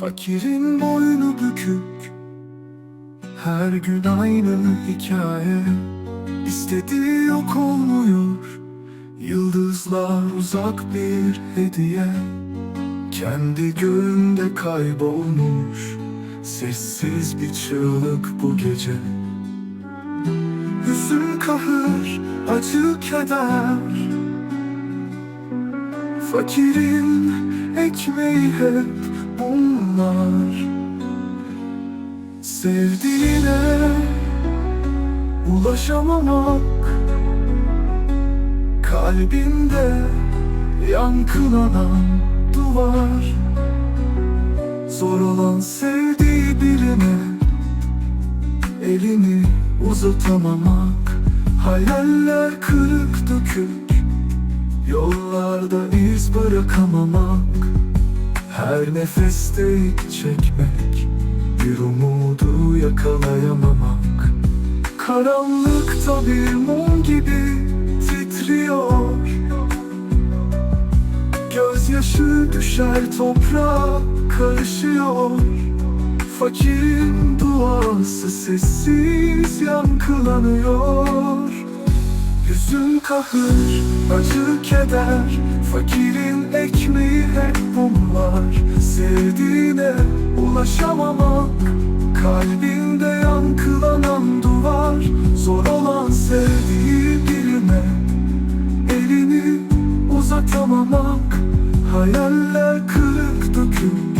Fakirin boynu bükük Her gün aynı hikaye. İstediği yok olmuyor Yıldızlar uzak bir hediye. Kendi göğünde kaybolmuş Sessiz bir çığlık bu gece. Hüzün kahır, acı keder. Fakirin ekmeği hep bunlar. Sevdiğine ulaşamamak Kalbinde yankılanan duvar. Zor olan birine Elini uzatamamak. Hayaller kırık dökük. Yollarda iz bırakamamak. Her nefeste ilk çekmek. Bir umudu yakalayamamak. Karanlıkta bir mum gibi titriyor. Gözyaşı düşer toprağa karışıyor Fakirin duası sessiz yankılanıyor. Hüzün kahır, acı keder. Fakirin ekmeği hep bunlar. Sevdiğine ulaşamamak Kalbinde yankılanan duvar. Zor olan sevdiği birine Elini uzatamamak. Hayaller kırık dökük